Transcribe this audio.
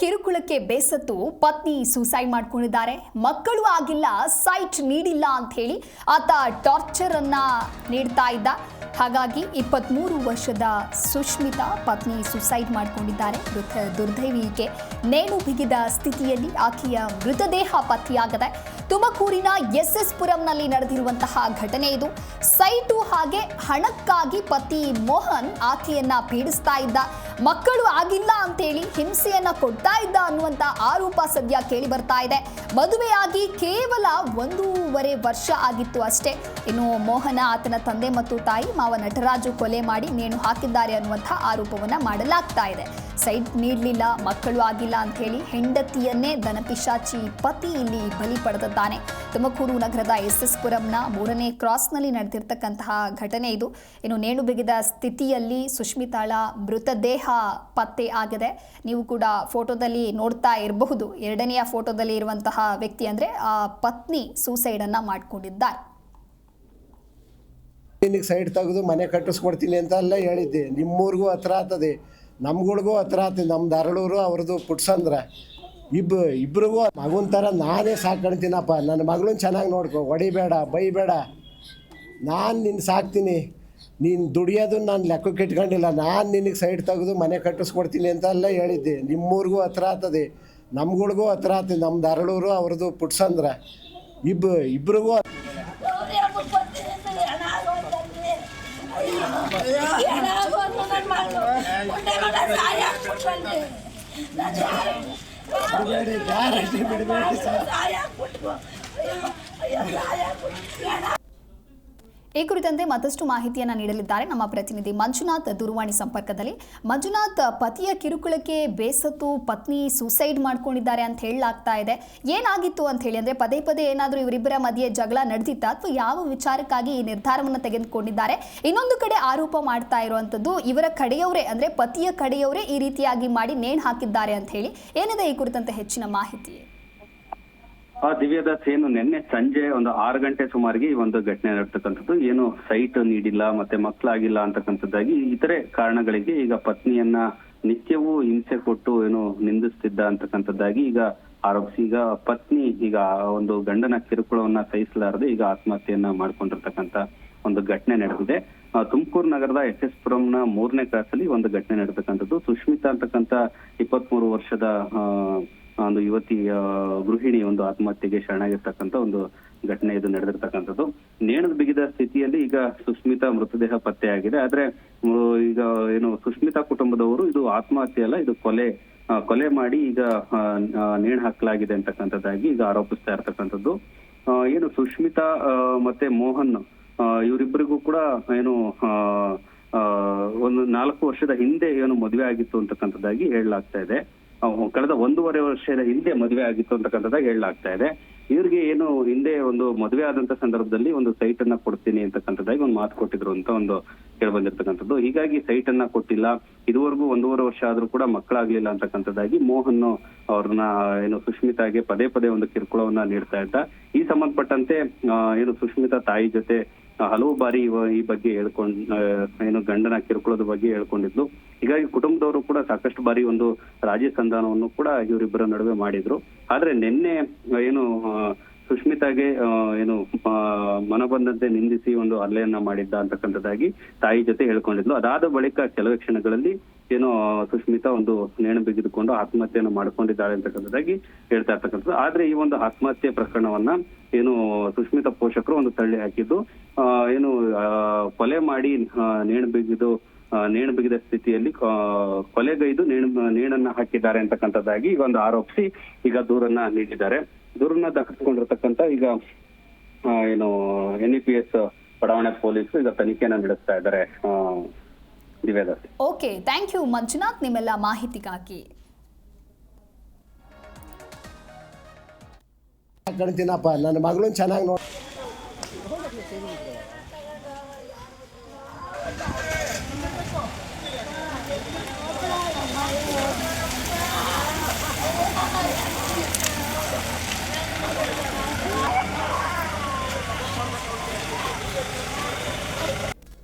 ಕಿರುಕುಳಕ್ಕೆ ಬೇಸತ್ತು ಪತ್ನಿ ಸೂಸೈಡ್ ಮಾಡ್ಕೊಂಡಿದ್ದಾರೆ. ಮಕ್ಕಳು ಆಗಿಲ್ಲ ಸೈಟ್ ನೀಡಿಲ್ಲ ಅಂತ ಹೇಳಿ ಆತ ಟಾರ್ಚರ್ ಅನ್ನ ನೀಡ್ತಾ ಇದ್ದ. ಹಾಗಾಗಿ ಇಪ್ಪತ್ಮೂರು ವರ್ಷದ ಸುಷ್ಮಿತಾ ಪತ್ನಿ ಸುಸೈಡ್ ಮಾಡಿಕೊಂಡಿದ್ದಾರೆ. ಮೃತ ದುರ್ದೈವಿಗೆ ನೇಣು ಬಿಗಿದ ಸ್ಥಿತಿಯಲ್ಲಿ ಆಕೆಯ ಮೃತದೇಹ ಪತ್ತೆಯಾಗದೆ ತುಮಕೂರಿನ ಎಸ್ ಎಸ್ ಪುರಂನಲ್ಲಿ ನಡೆದಿರುವಂತಹ ಘಟನೆ ಇದು. ಸೈಟು ಹಾಗೆ ಹಣಕ್ಕಾಗಿ ಪತಿ ಮೋಹನ್ ಆಕೆಯನ್ನ ಪೀಡಿಸ್ತಾ ಇದ್ದ. ಮಕ್ಕಳು ಆಗಿಲ್ಲ ಅಂತೇಳಿ ಹಿಂಸೆಯನ್ನ ಕೊಡ್ತಾ ಇದ್ದ ಅನ್ನುವಂತ ಆರೋಪ ಸದ್ಯ ಕೇಳಿ ಬರ್ತಾ ಇದೆ. ಮದುವೆಯಾಗಿ ಕೇವಲ ಒಂದೂವರೆ ವರ್ಷ ಆಗಿತ್ತು ಅಷ್ಟೇ. ಇನ್ನು ಮೋಹನ, ಆತನ ತಂದೆ ಮತ್ತು ತಾಯಿ ಮಾವ ನಟರಾಜು ಕೊಲೆ ಮಾಡಿ ನೇಣು ಹಾಕಿದ್ದಾರೆ ಅನ್ನುವಂಥ ಆರೋಪವನ್ನ ಮಾಡಲಾಗ್ತಾ ಇದೆ. ಸೈಟ್ ನೀಡಲಿಲ್ಲ, ಮಕ್ಕಳು ಆಗಿಲ್ಲ ಅಂತ ಹೇಳಿ ಹೆಂಡತಿಯನ್ನೇ ದನಪಿಶಾಚಿ ಪತಿ ಇಲ್ಲಿ ಬಲಿ ಪಡೆದಿದ್ದಾನೆ. ತುಮಕೂರು ನಗರದ ಎಸ್ ಎಸ್ ಪುರಂನ ಮೂರನೇ ಕ್ರಾಸ್ನಲ್ಲಿ ನಡೆದಿರ್ತಕ್ಕಂತಹ ಘಟನೆ ಇದು. ಇನ್ನು ನೇಣು ಬಿಗಿದ ಸ್ಥಿತಿಯಲ್ಲಿ ಸುಷ್ಮಿತಾಳ ಮೃತದೇಹ ಪತ್ತೆ ಆಗಿದೆ. ನೀವು ಕೂಡ ಫೋಟೋದಲ್ಲಿ ನೋಡ್ತಾ ಇರಬಹುದು. ಎರಡನೆಯ ಫೋಟೋದಲ್ಲಿ ಇರುವಂತಹ ವ್ಯಕ್ತಿ ಅಂದರೆ ಆ ಪತ್ನಿ ಸೂಸೈಡ್ ಅನ್ನ ಮಾಡಿಕೊಂಡಿದ್ದಾರೆ ಸೈಡ್ ತೆಗೆದು ಮನೆ ಕಟ್ಟಿಸ್ಕೊಡ್ತೀನಿ ಅಂತ ಅಲ್ಲ ಹೇಳಿದ್ದೆ. ನಿಮ್ಮೂರಿಗೂ ಹತ್ರ ಆಗ್ತದೆ. ನಮ್ಗಳಿಗೂ ಹತ್ರ ಆತಿ. ನಮ್ಮ ಧಾರಳೂರು ಅವ್ರದ್ದು ಪುಟ್ಸಂದ್ರ ಇಬ್ಬ, ಇಬ್ರಿಗೂ ಮಗುನ ಥರ ನಾನೇ ಸಾಕೊಳ್ತೀನಪ್ಪ ನನ್ನ ಮಗಳನ್ನ ಚೆನ್ನಾಗಿ ನೋಡ್ಕೊ, ಹೊಡಿಬೇಡ, ಬೈಬೇಡ. ನಾನು ನಿನ್ನ ಸಾಕ್ತೀನಿ. ನೀನು ದುಡಿಯೋದು ನಾನು ಲೆಕ್ಕಕ್ಕೆ ಇಟ್ಕೊಂಡಿಲ್ಲ. ನಾನು ನಿನಗೆ ಸೈಡ್ ತೆಗೆದು ಮನೆ ಕಟ್ಟಿಸ್ಕೊಡ್ತೀನಿ ಅಂತ ಎಲ್ಲ ಹೇಳಿದ್ದೆ. ನಿಮ್ಮೂರಿಗೂ ಹತ್ರ ಆತದೆ. ನಮ್ಗಳಿಗೂ ಹತ್ರ ಆಗ್ತದೆ ನಮ್ಮ ಧಾರಳೂರು ಅವ್ರದ್ದು ಪುಟ್ಸಂದ್ರ ಇಬ್ಬ, ಇಬ್ರಿಗೂ சாயா கூட்டு போ ஐயா ಈ ಕುರಿತಂತೆ ಮತ್ತಷ್ಟು ಮಾಹಿತಿಯನ್ನು ನೀಡಲಿದ್ದಾರೆ ನಮ್ಮ ಪ್ರತಿನಿಧಿ ಮಂಜುನಾಥ್ ದೂರವಾಣಿ ಸಂಪರ್ಕದಲ್ಲಿ. ಮಂಜುನಾಥ್, ಪತಿಯ ಕಿರುಕುಳಕ್ಕೆ ಬೇಸತ್ತು, ಪತ್ನಿ ಸೂಸೈಡ್ ಮಾಡ್ಕೊಂಡಿದ್ದಾರೆ ಅಂತ ಹೇಳಲಾಗ್ತಾ ಇದೆ. ಏನಾಗಿತ್ತು ಅಂತ ಹೇಳಿ ಅಂದ್ರೆ ಪದೇ ಪದೇ ಏನಾದರೂ ಇವರಿಬ್ಬರ ಮಧ್ಯೆ ಜಗಳ ನಡೆದಿತ್ತ ಅಥವಾ ಯಾವ ವಿಚಾರಕ್ಕಾಗಿ ಈ ನಿರ್ಧಾರವನ್ನು ತೆಗೆದುಕೊಂಡಿದ್ದಾರೆ? ಇನ್ನೊಂದು ಕಡೆ ಆರೋಪ ಮಾಡ್ತಾ ಇರುವಂತದ್ದು ಇವರ ಕಡೆಯವರೇ ಅಂದ್ರೆ ಪತಿಯ ಕಡೆಯವರೇ ಈ ರೀತಿಯಾಗಿ ಮಾಡಿ ನೇಣು ಹಾಕಿದ್ದಾರೆ ಅಂತ ಹೇಳಿ. ಏನಿದೆ ಈ ಕುರಿತಂತೆ ಹೆಚ್ಚಿನ ಮಾಹಿತಿ? ಆ ದಿವ್ಯದಾಸ್ ಏನು ನಿನ್ನೆ ಸಂಜೆ ಒಂದು ಆರು ಗಂಟೆ ಸುಮಾರಿಗೆ ಈ ಒಂದು ಘಟನೆ ನಡ್ತಕ್ಕಂಥದ್ದು. ಏನು ಸೈಟ್ ನೀಡಿಲ್ಲ ಮತ್ತೆ ಮಕ್ಕಳಾಗಿಲ್ಲ ಅಂತಕ್ಕಂಥದ್ದಾಗಿ ಇತರೆ ಕಾರಣಗಳಿಗೆ ಈಗ ಪತ್ನಿಯನ್ನ ನಿತ್ಯವೂ ಹಿಂಸೆ ಕೊಟ್ಟು ಏನು ನಿಂದಿಸ್ತಿದ್ದ ಅಂತಕ್ಕಂಥದ್ದಾಗಿ ಈಗ ಆರೋಪಿಸಿ ಈಗ ಪತ್ನಿ ಈಗ ಒಂದು ಗಂಡನ ಕಿರುಕುಳವನ್ನ ಸಹಿಸಲಾರದೆ ಈಗ ಆತ್ಮಹತ್ಯೆಯನ್ನ ಮಾಡ್ಕೊಂಡಿರ್ತಕ್ಕಂಥ ಒಂದು ಘಟನೆ ನಡೆದಿದೆ. ತುಮಕೂರು ನಗರದ ಎಸ್ ಎಸ್ ಪುರಂನ ಮೂರನೇ ಕ್ಲಾಸಲ್ಲಿ ಒಂದು ಘಟನೆ ನಡೆತಕ್ಕಂಥದ್ದು. ಸುಷ್ಮಿತಾ ಅಂತಕ್ಕಂಥ ಇಪ್ಪತ್ಮೂರು ವರ್ಷದ ಒಂದು ಯುವತಿ ಗೃಹಿಣಿ ಒಂದು ಆತ್ಮಹತ್ಯೆಗೆ ಶರಣಾಗಿರ್ತಕ್ಕಂಥ ಒಂದು ಘಟನೆ ಇದು ನಡೆದಿರ್ತಕ್ಕಂಥದ್ದು. ನೇಣದ ಬಿಗಿದ ಸ್ಥಿತಿಯಲ್ಲಿ ಈಗ ಸುಷ್ಮಿತಾ ಮೃತದೇಹ ಪತ್ತೆಯಾಗಿದೆ. ಆದ್ರೆ ಈಗ ಏನು ಸುಷ್ಮಿತಾ ಕುಟುಂಬದವರು ಇದು ಆತ್ಮಹತ್ಯೆ ಅಲ್ಲ, ಇದು ಕೊಲೆ ಕೊಲೆ ಮಾಡಿ ಈಗ ನೇಣು ಹಾಕಲಾಗಿದೆ ಅಂತಕ್ಕಂಥದ್ದಾಗಿ ಈಗ ಆರೋಪಿಸ್ತಾ ಇರ್ತಕ್ಕಂಥದ್ದು. ಏನು ಸುಷ್ಮಿತಾ ಮತ್ತೆ ಮೋಹನ್ ಇವರಿಬ್ಬರಿಗೂ ಕೂಡ ಏನು ಒಂದು ನಾಲ್ಕು ವರ್ಷದ ಹಿಂದೆ ಏನು ಮದುವೆ ಆಗಿತ್ತು ಅಂತಕ್ಕಂಥದ್ದಾಗಿ ಹೇಳಲಾಗ್ತಾ ಇದೆ. ಕಳೆದ ಒಂದೂವರೆ ವರ್ಷದ ಹಿಂದೆ ಮದುವೆ ಆಗಿತ್ತು ಅಂತಕ್ಕಂಥದ್ದಾಗಿ ಹೇಳಲಾಗ್ತಾ ಇದೆ. ಇವ್ರಿಗೆ ಏನು ಹಿಂದೆ ಒಂದು ಮದುವೆ ಆದಂತ ಸಂದರ್ಭದಲ್ಲಿ ಒಂದು ಸೈಟ್ ಅನ್ನ ಕೊಡ್ತೀನಿ ಅಂತಕ್ಕಂಥದ್ದಾಗಿ ಒಂದು ಮಾತು ಕೊಟ್ಟಿದ್ರು ಅಂತ ಒಂದು ಕೇಳಿ ಬಂದಿರ್ತಕ್ಕಂಥದ್ದು ಹೀಗಾಗಿ ಸೈಟ್ ಅನ್ನ ಕೊಟ್ಟಿಲ್ಲ. ಇದುವರೆಗೂ ಒಂದೂವರೆ ವರ್ಷ ಆದ್ರೂ ಕೂಡ ಮಕ್ಕಳಾಗ್ಲಿಲ್ಲ ಅಂತಕ್ಕಂಥದ್ದಾಗಿ ಮೋಹನ್ ಅವ್ರನ್ನ ಏನು ಸುಷ್ಮಿತಾಗೆ ಪದೇ ಪದೇ ಒಂದು ಕಿರುಕುಳವನ್ನ ನೀಡ್ತಾ ಇದ್ದ. ಈ ಸಂಬಂಧಪಟ್ಟಂತೆ ಏನು ಸುಷ್ಮಿತಾ ತಾಯಿ ಜೊತೆ ಹಲವು ಬಾರಿ ಈ ಬಗ್ಗೆ ಹೇಳ್ಕೊಂಡ್ ಏನು ಗಂಡನ ಕಿರುಕುಳದ ಬಗ್ಗೆ ಹೇಳ್ಕೊಂಡಿದ್ಲು. ಹೀಗಾಗಿ ಕುಟುಂಬದವರು ಕೂಡ ಸಾಕಷ್ಟು ಬಾರಿ ಒಂದು ರಾಜಿ ಸಂಧಾನವನ್ನು ಕೂಡ ಇವರಿಬ್ಬರ ನಡುವೆ ಮಾಡಿದ್ರು. ಆದ್ರೆ ನಿನ್ನೆ ಏನು ಸುಷ್ಮಿತಾಗೆ ಏನು ಮನಬಂದಂತೆ ನಿಂದಿಸಿ ಒಂದು ಹಲ್ಲೆಯನ್ನ ಮಾಡಿದ್ದ ಅಂತಕ್ಕಂಥದ್ದಾಗಿ ತಾಯಿ ಜೊತೆ ಹೇಳ್ಕೊಂಡಿದ್ಲು. ಅದಾದ ಬಳಿಕ ಕೆಲವೇ ಕ್ಷಣಗಳಲ್ಲಿ ಏನೋ ಸುಷ್ಮಿತಾ ಒಂದು ನೇಣು ಬಿಗಿದುಕೊಂಡು ಆತ್ಮಹತ್ಯೆಯನ್ನು ಮಾಡ್ಕೊಂಡಿದ್ದಾಳೆ ಅಂತಕ್ಕಂಥದ್ದಾಗಿ ಹೇಳ್ತಾ ಇರ್ತಕ್ಕಂಥದ್ದು. ಆದ್ರೆ ಈ ಒಂದು ಆತ್ಮಹತ್ಯೆ ಪ್ರಕರಣವನ್ನ ಏನು ಸುಷ್ಮಿತಾ ಪೋಷಕರು ಒಂದು ತಳ್ಳಿ ಹಾಕಿದ್ದು. ಏನು ಕೊಲೆ ಮಾಡಿ ನೇಣು ಬಿಗಿದು ನೇಣು ಬಿಗಿದ ಸ್ಥಿತಿಯಲ್ಲಿ ಕೊಲೆಗೈದು ನೇಣು, ನೇಣನ್ನ ಹಾಕಿದ್ದಾರೆ ಅಂತಕ್ಕಂಥದ್ದಾಗಿ ಈಗ ಒಂದು ಆರೋಪಿಸಿ ಈಗ ದೂರನ್ನ ನೀಡಿದ್ದಾರೆ. ದೂರನ್ನ ದಾಖಲಿಸಿಕೊಂಡಿರ್ತಕ್ಕಂಥ ಈಗ ಏನು ಎನ್ ಇ ಪಿ ಎಸ್ ಬಡಾವಣೆ ಪೊಲೀಸರು ಈಗ ತನಿಖೆಯನ್ನು ನಡೆಸ್ತಾ ಇದ್ದಾರೆ ಆ, Divyadas okay thank you Manjunath ನಿಮ್ಮೆಲ್ಲ ಮಾಹಿತಿಗಾಗಿ. ಗಣಿತಿನಪ್ಪ ನನ್ನ ಮಗಳನ್ನ ಚೆನ್ನಾಗಿ ನೋಡಿ